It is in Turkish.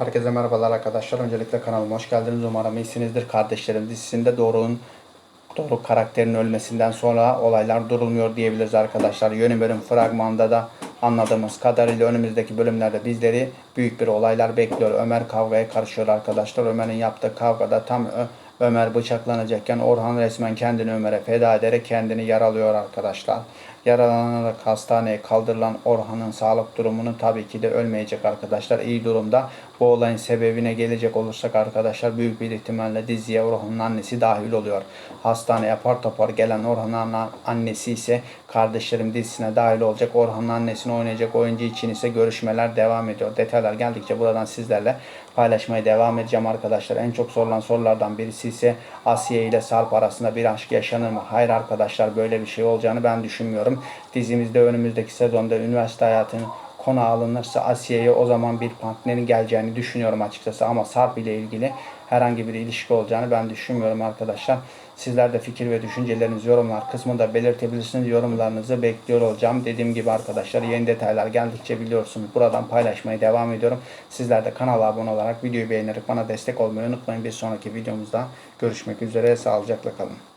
Herkese merhabalar arkadaşlar. Öncelikle kanalıma hoş geldiniz. Umarım iyisinizdir. Kardeşlerim dizisinde Doruk'un Doruk karakterinin ölmesinden sonra olaylar durulmuyor diyebiliriz arkadaşlar. Yeni bölüm fragmanda da anladığımız kadarıyla önümüzdeki bölümlerde bizleri büyük bir olaylar bekliyor. Ömer kavgaya karışıyor arkadaşlar. Ömer'in yaptığı kavgada tam Ömer bıçaklanacakken Orhan resmen kendini Ömer'e feda ederek kendini yaralıyor arkadaşlar. Yaralanarak hastaneye kaldırılan Orhan'ın sağlık durumunu tabii ki de ölmeyecek arkadaşlar. iyi durumda. Bu olayın sebebine gelecek olursak arkadaşlar büyük bir ihtimalle diziye Orhan'ın annesi dahil oluyor. Hastaneye apar topar gelen Orhan'ın anne- annesi ise kardeşlerim dizisine dahil olacak. Orhan'ın annesini oynayacak oyuncu için ise görüşmeler devam ediyor. Detaylar geldikçe buradan sizlerle paylaşmaya devam edeceğim arkadaşlar. En çok sorulan sorulardan birisi ise Asiye ile Sarp arasında bir aşk yaşanır mı? Hayır arkadaşlar böyle bir şey olacağını ben düşünmüyorum. Dizimizde önümüzdeki sezonda üniversite hayatını konu alınırsa Asiye'ye o zaman bir partnerin geleceğini düşünüyorum açıkçası. Ama Sarp ile ilgili herhangi bir ilişki olacağını ben düşünmüyorum arkadaşlar. Sizler de fikir ve düşüncelerinizi yorumlar kısmında belirtebilirsiniz. Yorumlarınızı bekliyor olacağım. Dediğim gibi arkadaşlar yeni detaylar geldikçe biliyorsunuz. Buradan paylaşmaya devam ediyorum. Sizler de kanala abone olarak videoyu beğenerek bana destek olmayı unutmayın. Bir sonraki videomuzda görüşmek üzere. Sağlıcakla kalın.